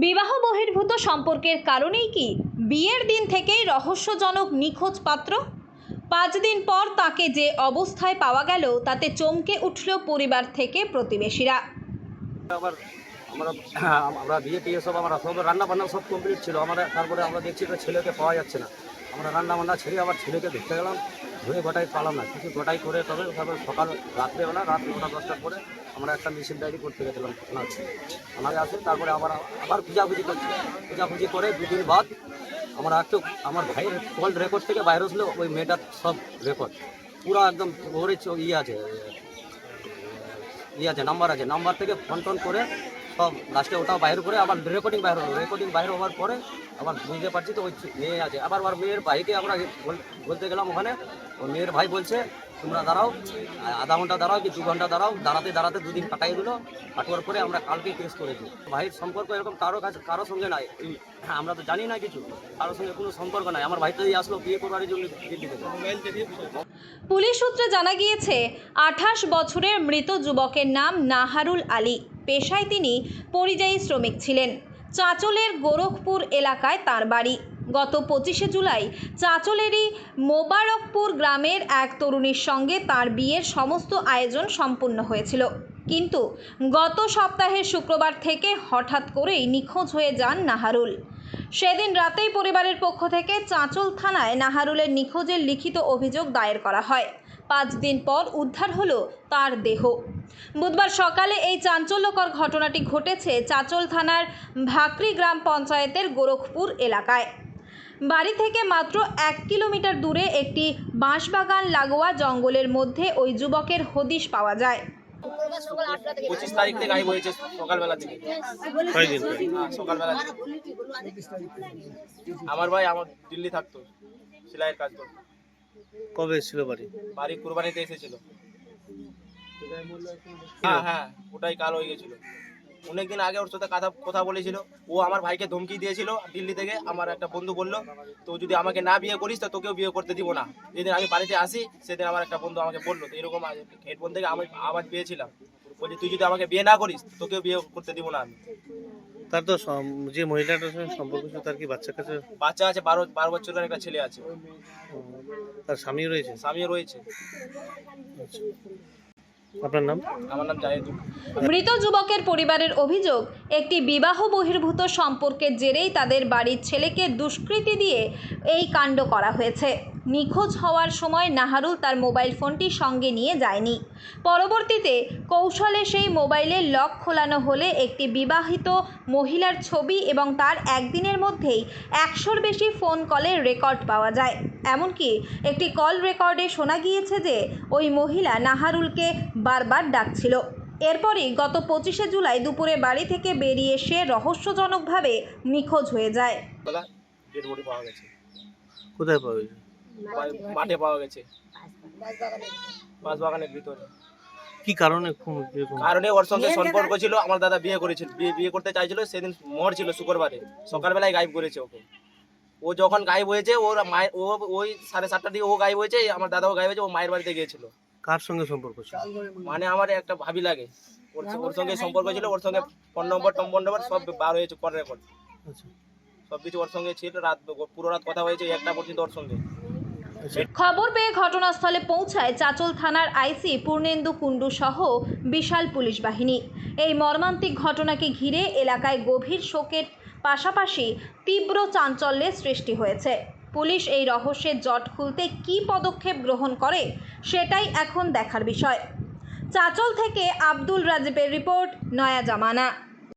বিবাহ বহির্ভূত সম্পর্কের কারণেই কি বিয়ের দিন থেকেই রহস্যজনক নিখোঁজ পাত্র? পাঁচ দিন পর তাকে যে অবস্থায় পাওয়া গেল, তাতে চমকে উঠল পরিবার থেকে প্রতিবেশীরা। আমরা আমরা বিয়ে টিয়ে সব, আমরা সব রান্না বান্না সব কমপ্লিট ছিল। আমরা তারপরে আমরা দেখছি ছেলেকে পাওয়া যাচ্ছে না। আমরা রান্না বান্না ছেড়ে আবার ছেলেকে দেখতে গেলাম। ধরে গোটাই পালাম না। কিছু গোটাই করে তবে তারপরে সকাল রাত্রেবেলা রাত নটা, দশটার পরে আমরা একটা মিছিল ডায়েরি করতে গেছিলাম। থানায় আসে, তারপরে আবার আবার পূজাপুজি করছি। পূজাপুজি করে দুদিন বাদ আমরা একটু, আমার ভাইয়ের কল রেকর্ড থেকে বাইরে আসলে ওই মেয়েটার সব রেকর্ড পুরো একদম ওরে ইয়ে আছে ইয়ে আছে নাম্বার আছে। নাম্বার থেকে ফোন টোন করে সব লাস্টে ওটাও বাইর করে আবার রেকর্ডিং বাইর হলো। রেকর্ডিং বাইর হওয়ার পরে আবার বুঝতে পারছি তো ওই মেয়ে আছে। আবার আবার মেয়ের বাইকে আমরা বলতে গেলাম ওখানে ওই মেয়ের ভাই বলছে, তোমরা দাঁড়াও, আধা ঘণ্টা দাঁড়াও কি দু ঘণ্টা দাঁড়াও, দাঁড়াতে দাঁড়াতে দুদিন কাটাই দিল কাটার পরে আমরা কালকে কেস করেছি ভাইয়ের সম্পর্ক এরকম কারও কাছে, কারও সঙ্গে নাই। আমরা তো জানি না কিছু, কারোর সঙ্গে কোনো সম্পর্ক নাই। আমার ভাই তো আসলো বিয়ে করবার জন্য পুলিশ সূত্রে জানা গিয়েছে, আঠাশ বছরের মৃত যুবকের নাম নাহারুল আলী। পেশায় তিনি পরিযায়ী শ্রমিক ছিলেন। চাঁচলের গোরখপুর এলাকায় তার বাড়ি। গত পঁচিশে জুলাই চাঁচলেরই মোবারকপুর গ্রামের এক তরুণীর সঙ্গে তার বিয়ের সমস্ত আয়োজন সম্পূর্ণ হয়েছিল। কিন্তু গত সপ্তাহের শুক্রবার থেকে হঠাৎ করেই নিখোঁজ হয়ে যান নাহারুল। সেদিন রাতেই পরিবারের পক্ষ থেকে চাঁচল থানায় নাহারুলের নিখোঁজের লিখিত অভিযোগ দায়ের করা হয়। পাঁচ দিন পর উদ্ধার হলো তার দেহ। বুধবার সকালে এই চাঞ্চল্যকর ঘটনাটি ঘটেছে চাঁচল থানার ভাকরি গ্রাম পঞ্চায়েতের গোরখপুর এলাকায়। বাড়ি থেকে মাত্র এক কিলোমিটার দূরে একটি বাঁশবাগান লাগোয়া জঙ্গলের মধ্যে ওই যুবকের হদিশ পাওয়া যায়। পঁচিশ তারিখ থেকে গায়েব হয়েছে সকালবেলা থেকে। হ্যাঁ, সকালবেলা থেকে। আমার ভাই আমার দিল্লি থাকতো সেলাইয়ের কাজ করতো। কবে এসেছিল বাড়ি? বাড়ি কুরবানিতে এসেছিল। হ্যাঁ হ্যাঁ ওটাই কাল হয়ে গেছিল। অনেকদিন আগে ওর সাথে কথা কথা বলেছিল। ও আমার ভাইকে ধমকি দিয়েছিল দিল্লি থেকে। আমার একটা বন্ধু বলল তো যদি আমাকে না বিয়ে করিস তো তোকেও বিয়ে করতে দিব না। যেদিন আমি বাড়িতে আসি সেদিন আমার একটা বন্ধু আমাকে বলল। তো এরকম হেডফোন থেকে আমি আওয়াজ পেয়েছিলাম। বলছি তুই যদি আমাকে বিয়ে না করিস তোকেও বিয়ে করতে দিব না আমি। তার তো যে মহিলাটার সঙ্গে সম্পর্ক ছিল তার কি বাচ্চা কাছে? বাচ্চা আছে বারো বারো বছরের একটা ছেলে আছে। তার স্বামী রয়েছে? স্বামীও রয়েছে। আপনার নাম? আমার নাম জাহিদুল মৃত যুবকের পরিবারের অভিযোগ একটি বিবাহ বহির্ভূত সম্পর্কের জেরেই তাদের বাড়ির ছেলেকে দুষ্কৃতি দিয়ে এই কাণ্ড করা হয়েছে। নিখোঁজ হওয়ার সময় নাহারুল তার মোবাইল ফোনটি সঙ্গে নিয়ে যায়নি। পরবর্তীতে কৌশলে সেই মোবাইলের লক খোলানো হলে একটি বিবাহিত মহিলার ছবি এবং তার একদিনের মধ্যেই একশোর বেশি ফোন কলের রেকর্ড পাওয়া যায়। এমনকি একটি কল রেকর্ডে শোনা গিয়েছে যে ওই মহিলা নাহারুলকে বারবার ডাকছিল। এরপরই গত পঁচিশে জুলাই দুপুরে বাড়ি থেকে বেরিয়ে সে রহস্যজনকভাবে নিখোঁজ হয়ে যায়। কোথায় পাওয়া গেছে? মাঠে পাওয়া গেছে। বাস বাগানের ভিতরে। কি কারণে খুন? কারণে ওর সঙ্গে সম্পর্ক ছিল আমার দাদা বিয়ে করেছিল বিয়ে বিয়ে করতে চাইছিল সেদিন মর ছিল শুক্রবারে। সকালবেলায় গায়েব করেছে ওকে। ও যখন গায়েব হয়েছে ওর মায়ের ও ওই সাড়ে সাতটার দিকে ও গায়েব হয়েছে আমার দাদাও গায়েব হয়েছে ও মায়ের বাড়িতে গিয়েছিল। কার সঙ্গে সম্পর্ক ছিল? মানে আমার একটা ভাবি লাগে। ওর ওর সঙ্গে সম্পর্ক ছিল ওর সঙ্গে ফোন নম্বর টম্বর নম্বর সব বার হয়েছে কর রেকর্ড। আচ্ছা। সব কিছু ওর সঙ্গে ছিল রাত পুরো রাত কথা হয়েছে একটা পর্যন্ত ওর সঙ্গে। খবর পেয়ে ঘটনাস্থলে পৌঁছায় চাচল থানার আইসি পূর্ণেন্দু কুণ্ডু সহ বিশাল পুলিশ বাহিনী। এই মর্মান্তিক ঘটনাকে ঘিরে এলাকায় গভীর শোকের পাশাপাশি তীব্র চাঞ্চল্যের সৃষ্টি হয়েছে। পুলিশ এই রহস্যের জট খুলতে কী পদক্ষেপ গ্রহণ করে সেটাই এখন দেখার বিষয়। চাচল থেকে আব্দুল রাজীবের রিপোর্ট, নয়া জামানা।